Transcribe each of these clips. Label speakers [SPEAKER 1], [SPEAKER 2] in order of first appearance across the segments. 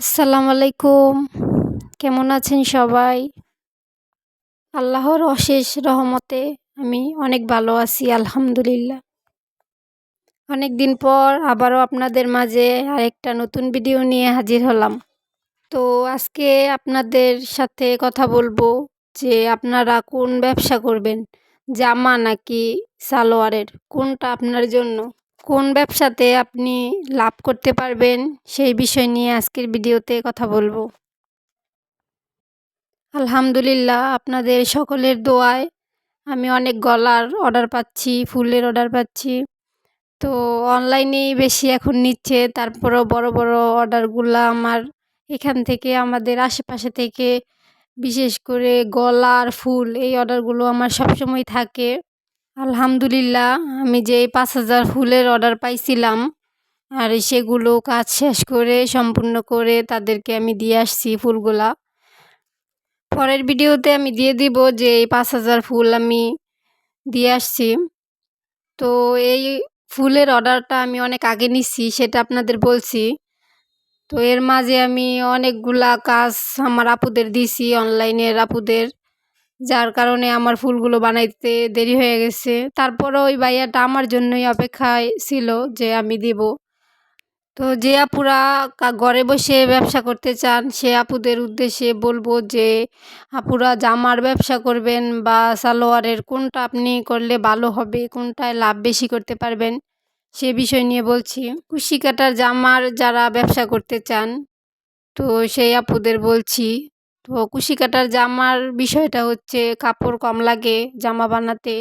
[SPEAKER 1] আসসালামু আলাইকুম। কেমন আছেন সবাই? আল্লাহর অশেষ রহমতে আমি অনেক ভালো আছি, আলহামদুলিল্লাহ। অনেক দিন পর আবারও আপনাদের মাঝে আরেকটা নতুন ভিডিও নিয়ে হাজির হলাম। তো আজকে আপনাদের সাথে কথা বলব যে আপনারা কোন ব্যবসা করবেন? জামা নাকি সালোয়ারের? কোনটা আপনার জন্য? কোন ব্যবসাতে আপনি লাভ করতে পারবেন সেই বিষয় নিয়ে আজকের ভিডিওতে কথা বলব। আলহামদুলিল্লাহ, আপনাদের সকলের দোয়ায় আমি অনেক গলার অর্ডার পাচ্ছি, ফুলের অর্ডার পাচ্ছি। তো অনলাইনেই বেশি এখন নিচ্ছে, তারপরও বড় বড় অর্ডারগুলো আমার এখান থেকে আমাদের আশেপাশে থেকে বিশেষ করে গলার ফুল, এই অর্ডারগুলো আমার সবসময় থাকে। আলহামদুলিল্লাহ, আমি যে পাঁচ হাজার ফুলের অর্ডার পাইছিলাম আর সেগুলো কাজ শেষ করে সম্পূর্ণ করে তাদেরকে আমি দিয়ে আসছি ফুলগুলা। পরের ভিডিওতে আমি দিয়ে দিব যে এই পাঁচ হাজার ফুল আমি দিয়ে আসছি। তো এই ফুলের অর্ডারটা আমি অনেক আগে নিচ্ছি সেটা আপনাদের বলছি। তো এর মাঝে আমি অনেকগুলা কাজ আমার আপুদের দিছি অনলাইনের আপুদের। যার কারণে আমার ফুলগুলো বানাইতে দেরি হয়ে গেছে। তারপরও ওই ভাইয়াটা আমার জন্যই অপেক্ষায় ছিল যে আমি দিব। তো যে আপুরা ঘরে বসে ব্যবসা করতে চান, সে আপুদের উদ্দেশ্যে বলব যে, আপুরা জামার ব্যবসা করবেন বা সালোয়ারের কোনটা আপনি করলে ভালো হবে, কোনটায় লাভ বেশি করতে পারবেন? সে বিষয় নিয়ে বলছি। কুশি কাটার জামার যারা ব্যবসা করতে চান, তো সেই আপুদের বলছি তো কুশি কাটার জামার বিষয়টা হচ্ছে কাপড় কম লাগে জামা বানাতে।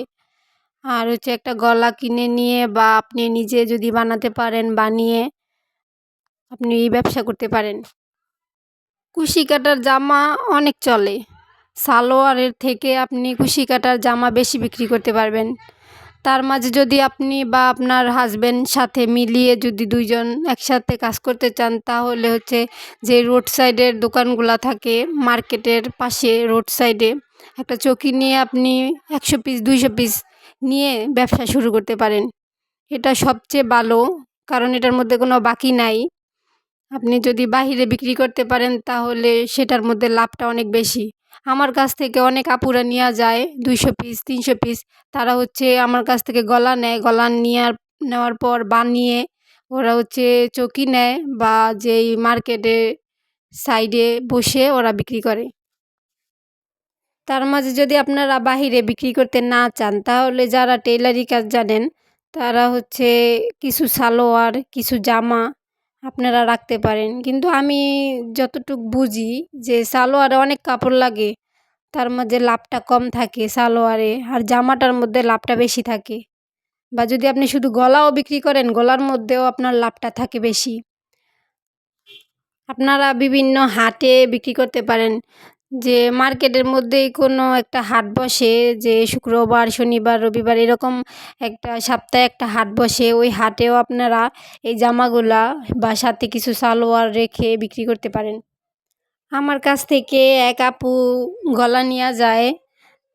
[SPEAKER 1] আর হচ্ছে একটা গলা কিনে নিয়ে বা আপনি নিজে যদি বানাতে পারেন, বানিয়ে আপনি এই ব্যবসা করতে পারেন। কুশি কাটার জামা অনেক চলে। সালোয়ারের থেকে আপনি কুশি কাটার জামা বেশি বিক্রি করতে পারবেন। তার মাঝে যদি আপনি বা আপনার হাজব্যান্ড সাথে মিলিয়ে যদি দুইজন একসাথে কাজ করতে চান, তাহলে হচ্ছে যে রোড সাইডের দোকানগুলো থাকে মার্কেটের পাশে রোড সাইডে একটা চকি নিয়ে আপনি একশো পিস দুইশো পিস নিয়ে ব্যবসা শুরু করতে পারেন। এটা সবচেয়ে ভালো, কারণ এটার মধ্যে কোনো বাকি নাই। আপনি যদি বাহিরে বিক্রি করতে পারেন, তাহলে সেটার মধ্যে লাভটা অনেক বেশি। আমার কাছ থেকে অনেক আপুরা নেওয়া যায়, দুইশো পিস তিনশো পিস তারা হচ্ছে আমার কাছ থেকে গলা নেয়, গলা নেওয়ার নেওয়ার পর বানিয়ে ওরা হচ্ছে চকি নেয় বা যেই মার্কেটে সাইডে বসে ওরা বিক্রি করে। তার মাঝে যদি আপনারা বাহিরে বিক্রি করতে না চান, তাহলে যারা টেলারি কাজ জানেন, তারা হচ্ছে কিছু সালোয়ার, কিছু জামা আপনারা রাখতে পারেন। কিন্তু আমি যতটুক বুঝি যে সালোয়ারে অনেক কাপড় লাগে, তার মধ্যে লাভটা কম থাকে সালোয়ারে আর জামাটার মধ্যে লাভটা বেশি থাকে। বা যদি আপনি শুধু গলাও বিক্রি করেন, গলার মধ্যেও আপনার লাভটা থাকে বেশি। আপনারা বিভিন্ন হাটে বিক্রি করতে পারেন। যে মার্কেটের মধ্যেই কোনো একটা হাট বসে, যে শুক্রবার, শনিবার, রবিবার এরকম একটা সপ্তাহে একটা হাট বসে, ওই হাটেও আপনারা এই জামাগুলা বা সাথে কিছু সালোয়ার রেখে বিক্রি করতে পারেন। আমার কাছ থেকে এক আপু গলা নেওয়া যায়,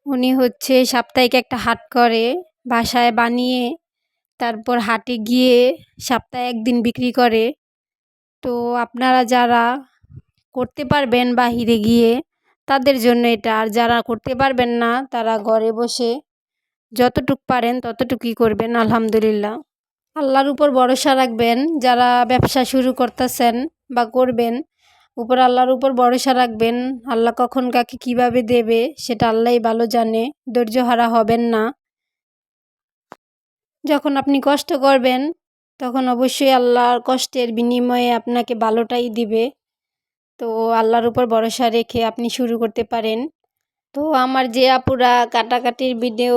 [SPEAKER 1] উনি হচ্ছে সাপ্তাহিক একটা হাট করে, বাসায় বানিয়ে তারপর হাটে গিয়ে সপ্তাহে একদিন বিক্রি করে। তো আপনারা যারা করতে পারবেন বাহিরে গিয়ে তাদের জন্য এটা। আর যারা করতে পারবেন না, তারা ঘরে বসে যতটুক পারেন ততটুকুই করবেন, আলহামদুলিল্লাহ। আল্লাহর উপর ভরসা রাখবেন, যারা ব্যবসা শুরু করতেছেন বা করবেন, উপর আল্লাহর উপর ভরসা রাখবেন, আল্লাহ কখন কাকে কীভাবে দেবে, সেটা আল্লাহই ভালো জানে, ধৈর্য হারা হবেন না। যখন আপনি কষ্ট করবেন, তখন অবশ্যই আল্লাহর কষ্টের বিনিময়ে আপনাকে ভালোটাই দিবে। তো আল্লাহর উপর ভরসা রেখে আপনি শুরু করতে পারেন। তো আমার যে আপুরা কাটাকাটির ভিডিও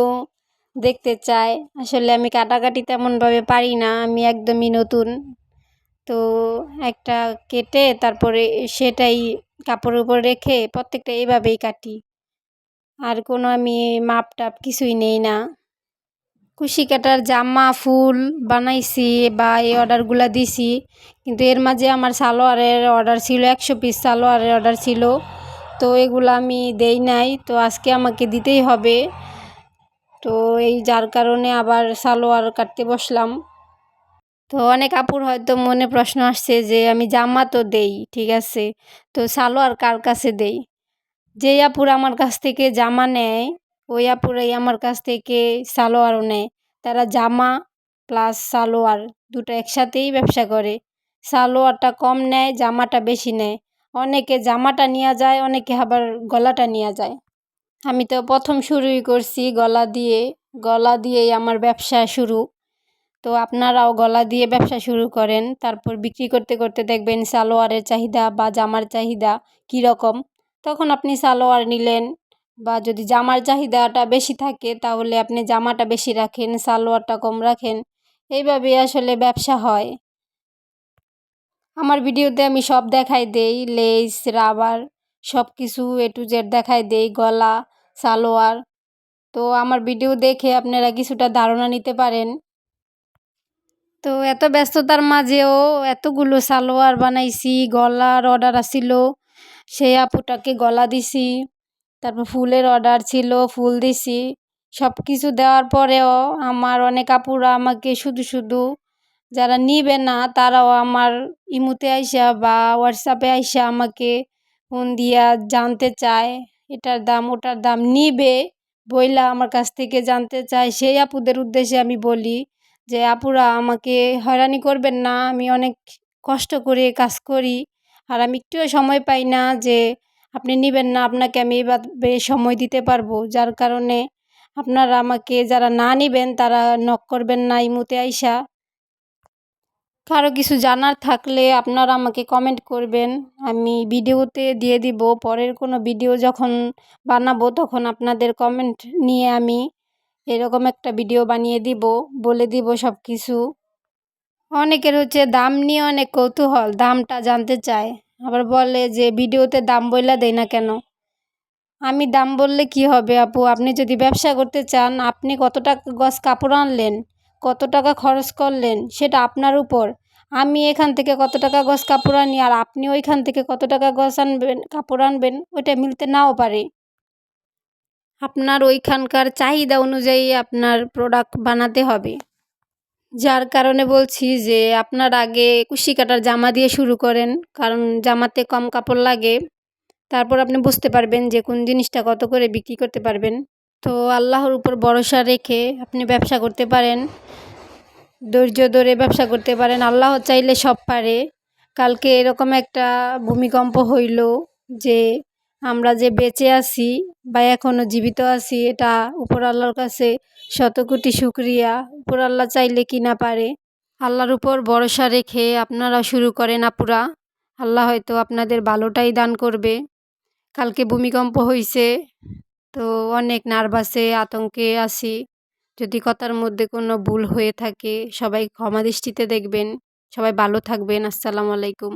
[SPEAKER 1] দেখতে চায়, আসলে আমি কাটাকাটি তেমনভাবে পারি না, আমি একদমই নতুন। তো একটা কেটে তারপরে সেটাই কাপড়ের উপর রেখে প্রত্যেকটা এইভাবেই কাটি। আর কোনো আমি মাপ টাপ কিছুই নেই না। কুশি কাটার জামা, ফুল বানাইছি বা এই অর্ডারগুলো দিছি। কিন্তু এর মাঝে আমার সালোয়ারের অর্ডার ছিল, একশো পিস সালোয়ারের অর্ডার ছিল। তো এগুলো আমি দেই নাই, তো আজকে আমাকে দিতেই হবে। তো এই যার কারণে আবার সালোয়ার কাটতে বসলাম। তো অনেক আপুর হয়তো মনে প্রশ্ন আসছে যে আমি জামা তো দেই, ঠিক আছে? তো সালোয়ার কার কাছে দেই? যেই আপুর আমার কাছ থেকে জামা নেয় ওই আপুরাই আমার কাছ থেকে সালোয়ারও নেয়। তারা জামা প্লাস সালোয়ার দুটো একসাথেই ব্যবসা করে। সালোয়ারটা কম নেয়, জামাটা বেশি নেয়। অনেকে জামাটা নেওয়া যায়, অনেকে আবার গলাটা নেওয়া যায়। আমি তো প্রথম শুরুই করছি গলা দিয়ে। গলা দিয়েই আমার ব্যবসা শুরু। তো আপনারাও গলা দিয়ে ব্যবসা শুরু করেন। তারপর বিক্রি করতে করতে দেখবেন সালোয়ারের চাহিদা বা জামার চাহিদা কীরকম? তখন আপনি সালোয়ার নিলেন বা যদি জামার চাহিদাটা বেশি থাকে, তাহলে আপনি জামাটা বেশি রাখেন, সালোয়ারটা কম রাখেন। এইভাবে আসলে ব্যবসা হয়। আমার ভিডিওতে আমি সব দেখাই দেই, লেস, রাবার সব কিছু এ টু জেড দেখাই দেই, গলা, সালোয়ার। তো আমার ভিডিও দেখে আপনারা কিছুটা ধারণা নিতে পারেন। তো এত ব্যস্ততার মাঝেও এতগুলো সালোয়ার বানাইছি, গলার অর্ডার আসিল, সেই আপুটাকে গলা দিছি। তারপর ফুলের অর্ডার ছিল, ফুল দিছি। সব কিছু দেওয়ার পরেও আমার অনেক আপুরা আমাকে শুধু শুধু যারা নিবে না, তারাও আমার ইমুতে আইসা বা হোয়াটসঅ্যাপে আইসা আমাকে ফোন দিয়া জানতে চায়, এটার দাম, ওটার দাম নিবে বইলা আমার কাছ থেকে জানতে চায়। সেই আপুদের উদ্দেশ্যে আমি বলি যে, আপুরা, আমাকে হয়রানি করবেন না, আমি অনেক কষ্ট করে কাজ করি, আর আমি একটুও সময় পাই না যে আপনি নেবেন না, আপনাকে আমি এভাবে সময় দিতে পারব। যার কারণে আপনারা আমাকে যারা না নেবেন, তারা নক করবেন না ইমুতে আইসা। কারও কিছু জানার থাকলে আপনারা আমাকে কমেন্ট করবেন। আমি ভিডিওতে দিয়ে দিব। পরের কোনো ভিডিও যখন বানাবো, তখন আপনাদের কমেন্ট নিয়ে আমি এরকম একটা ভিডিও বানিয়ে দিব, বলে দিব সব কিছু অনেকের হচ্ছে দাম নিয়ে অনেক কৌতূহল, দামটা জানতে চায়। আবার বলে যে, ভিডিওতে দাম বইলা দেয় না কেন? আমি দাম বললে কি হবে আপু? আপনি যদি ব্যবসা করতে চান, আপনি কত টাকা গজ কাপড় আনলেন? কত টাকা খরচ করলেন? সেটা আপনার উপর। আমি এখান থেকে কত টাকা গজ কাপড় আনি আর আপনি ওইখান থেকে কত টাকা গজ আনবেন, কাপড় আনবেন, ওইটা মিলতে নাও পারে। আপনার ওইখানকার চাহিদা অনুযায়ী আপনার প্রোডাক্ট বানাতে হবে। যার কারণে বলছি যে, আপনার আগে কুশি কাটার জামা দিয়ে শুরু করেন, কারণ জামাতে কম কাপড় লাগে। তারপর আপনি বুঝতে পারবেন যে, কোন জিনিসটা কত করে বিক্রি করতে পারবেন। তো আল্লাহর উপর ভরসা রেখে আপনি ব্যবসা করতে পারেন। ধৈর্য ধরে ব্যবসা করতে পারেন। আল্লাহ চাইলে সব পারে। কালকে এরকম একটা ভূমিকম্প হইল যে আমরা যে বেঁচে আছি বা এখনও জীবিত আছি, এটা উপর আল্লাহর কাছে শত কোটি শুক্রিয়া। উপর আল্লাহ চাইলে কি না পারে? আল্লাহর উপর ভরসা রেখে আপনারা শুরু করেন আপুরা। আল্লাহ হয়তো আপনাদের ভালোটাই দান করবে। কালকে ভূমিকম্প হয়েছে তো অনেক নার্ভাসে আতঙ্কে আছি। যদি কথার মধ্যে কোনো ভুল হয়ে থাকে, সবাই ক্ষমা দৃষ্টিতে দেখবেন। সবাই ভালো থাকবেন। আসসালামু আলাইকুম।